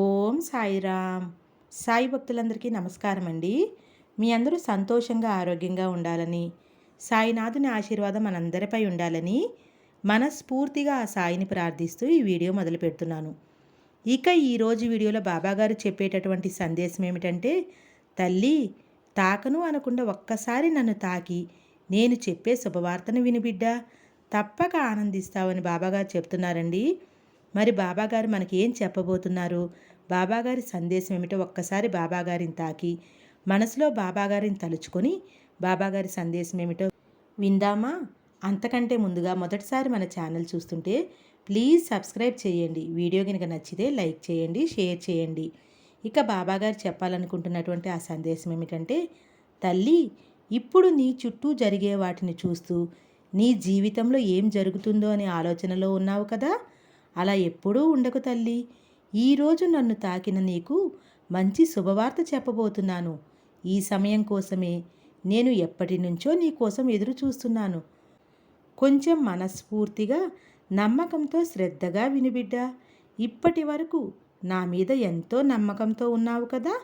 ఓం సాయిరామ్. సాయి భక్తులందరికీ నమస్కారం అండి మీ అందరూ సంతోషంగా ఆరోగ్యంగా ఉండాలని సాయినాథుని ఆశీర్వాదం మనందరిపై ఉండాలని మనస్ఫూర్తిగా ఆ సాయిని ప్రార్థిస్తూ ఈ వీడియో మొదలు పెడుతున్నాను. ఇక ఈరోజు వీడియోలో బాబాగారు చెప్పేటటువంటి సందేశం ఏమిటంటే తల్లి తాకను అనకుండా ఒక్కసారి నన్ను తాకి. నేను చెప్పే శుభవార్తను వినిబిడ్డా తప్పక ఆనందిస్తావని బాబాగారు చెప్తున్నారండి. మరి బాబాగారు మనకి ఏం చెప్పబోతున్నారు? బాబాగారి సందేశం ఏమిటో ఒక్కసారి బాబాగారిని తాకి మనసులో బాబాగారిని తలుచుకొని బాబాగారి సందేశం ఏమిటో విందామా? అంతకంటే ముందుగా మొదటిసారి మన ఛానల్ చూస్తుంటే ప్లీజ్ సబ్స్క్రైబ్ చేయండి. వీడియో కనుక నచ్చితే లైక్ చేయండి షేర్ చేయండి. ఇక బాబాగారు చెప్పాలనుకుంటున్నటువంటి ఆ సందేశం ఏమిటంటే తల్లి ఇప్పుడు నీ చుట్టూ జరిగే వాటిని చూస్తూ నీ జీవితంలో ఏం జరుగుతుందో అనే ఆలోచనలో ఉన్నావు కదా? అలా ఎప్పుడూ ఉండకు తల్లి. ఈరోజు నన్ను తాకిన నీకు మంచి శుభవార్త చెప్పబోతున్నాను. ఈ సమయం కోసమే నేను ఎప్పటి నుంచో నీ కోసం ఎదురు చూస్తున్నాను. కొంచెం మనస్ఫూర్తిగా నమ్మకంతో శ్రద్ధగా వినిబిడ్డా ఇప్పటి వరకు నా మీద ఎంతో నమ్మకంతో ఉన్నావు కదా?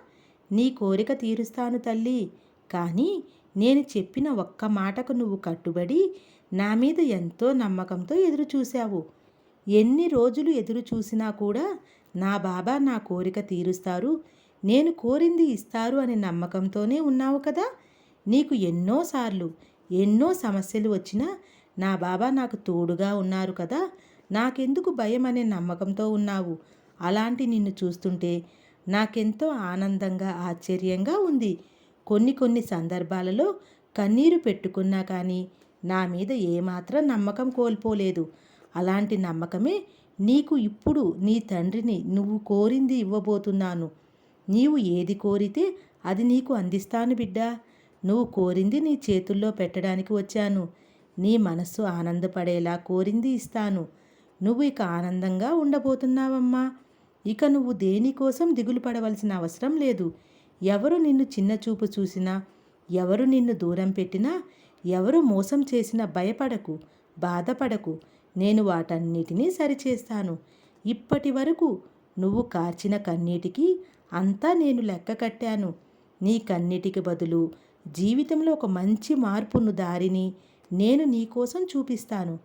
నీ కోరిక తీరుస్తాను తల్లి. కానీ నేను చెప్పిన ఒక్క మాటకు నువ్వు కట్టుబడి నా మీద ఎంతో నమ్మకంతో ఎదురు చూశావు. ఎన్ని రోజులు ఎదురు చూసినా కూడా నా బాబా నా కోరిక తీరుస్తారు. నేను కోరింది ఇస్తారు అనే నమ్మకంతోనే ఉన్నావు కదా? నీకు ఎన్నోసార్లు ఎన్నో సమస్యలు వచ్చినా నా బాబా నాకు తోడుగా ఉన్నారు కదా? నాకెందుకు భయం అనే నమ్మకంతో ఉన్నావు? అలాంటి నిన్ను చూస్తుంటే నాకెంతో ఆనందంగా ఆశ్చర్యంగా ఉంది. కొన్ని కొన్ని సందర్భాలలో కన్నీరు పెట్టుకున్నా కానీ నా మీద ఏమాత్రం నమ్మకం కోల్పోలేదు. అలాంటి నమ్మకమే నీకు ఇప్పుడు నీ తండ్రిని నువ్వు కోరింది ఇవ్వబోతున్నాను. నీవు ఏది కోరితే అది నీకు అందిస్తాను బిడ్డా. నువ్వు కోరింది నీ చేతుల్లో పెట్టడానికి వచ్చాను. నీ మనస్సు ఆనందపడేలా కోరింది ఇస్తాను. నువ్వు ఇక ఆనందంగా ఉండబోతున్నావమ్మా. ఇక నువ్వు దేనికోసం దిగులు పడవలసిన అవసరం లేదు. ఎవరు నిన్ను చిన్న చూపు చూసినా ఎవరు నిన్ను దూరం పెట్టినా ఎవరు మోసం చేసినా భయపడకు బాధపడకు. నేను వాటన్నిటినీ సరిచేస్తాను. ఇప్పటి వరకు నువ్వు కార్చిన కన్నీటికి అంతా నేను లెక్క కట్టాను. నీ కన్నీటికి బదులు జీవితంలో ఒక మంచి మార్పును దారిని నేను నీకోసం చూపిస్తాను.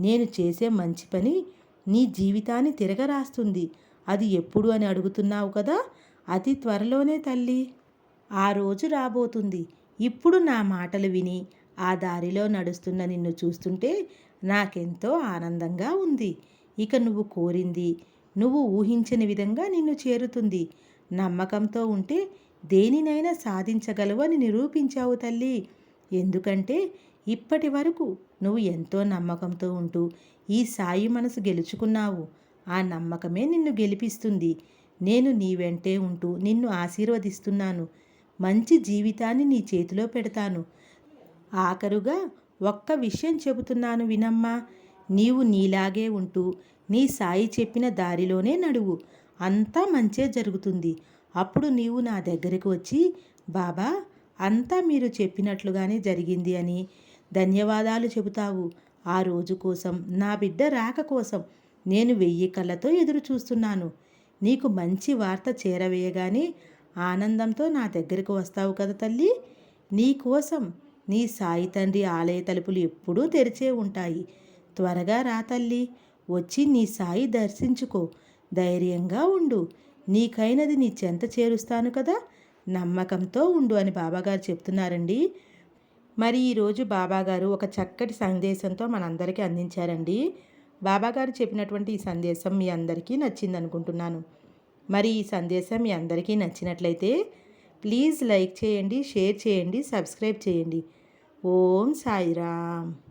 నేను చేసే మంచి పని నీ జీవితాన్ని తిరగరాస్తుంది. అది ఎప్పుడు అని అడుగుతున్నావు కదా? అతి త్వరలోనే తల్లి. ఆ రోజు రాబోతుంది. ఇప్పుడు నా మాటలు విని ఆ దారిలో నడుస్తున్న నిన్ను చూస్తుంటే నాకెంతో ఆనందంగా ఉంది. ఇక నువ్వు కోరింది నువ్వు ఊహించని విధంగా నిన్ను చేరుతుంది. నమ్మకంతో ఉంటే దేనినైనా సాధించగలవు అని నిరూపించావు తల్లి. ఎందుకంటే ఇప్పటి వరకు నువ్వు ఎంతో నమ్మకంతో ఉంటూ ఈ సాయి మనసు గెలుచుకున్నావు. ఆ నమ్మకమే నిన్ను గెలిపిస్తుంది. నేను నీ వెంటే ఉంటూ నిన్ను ఆశీర్వదిస్తున్నాను. మంచి జీవితాన్ని నీ చేతిలో పెడతాను. ఆఖరుగా ఒక్క విషయం చెబుతున్నాను వినమ్మా. నీవు నీలాగే ఉంటూ నీ సాయి చెప్పిన దారిలోనే నడువు. అంతా మంచే జరుగుతుంది. అప్పుడు నీవు నా దగ్గరకు వచ్చి బాబా అంతా మీరు చెప్పినట్లుగానే జరిగింది అని ధన్యవాదాలు చెబుతావు. ఆ రోజు కోసం నా బిడ్డ రాక కోసం నేను వెయ్యి కళ్ళతో ఎదురు చూస్తున్నాను. నీకు మంచి వార్త చేరవేయగానే ఆనందంతో నా దగ్గరకు వస్తావు కదా తల్లి? నీ కోసం నీ సాయి తండ్రి ఆలయ తలుపులు ఎప్పుడూ తెరిచే ఉంటాయి. త్వరగా రా తల్లి వచ్చి నీ సాయి దర్శించుకో. ధైర్యంగా ఉండు. నీకైనది నీ చెంత చేరుస్తాను కదా. నమ్మకంతో ఉండు అని బాబాగారు చెప్తున్నారండి. మరి ఈరోజు బాబాగారు ఒక చక్కటి సందేశంతో మనందరికీ అందించారండి. బాబాగారు చెప్పినటువంటి ఈ సందేశం మీ అందరికీ నచ్చింది అనుకుంటున్నాను మరి ఈ సందేశం మీ అందరికీ నచ్చినట్లయితే ప్లీజ్ లైక్ చేయండి షేర్ చేయండి సబ్స్క్రైబ్ చేయండి. ఓం సాయిరామ్.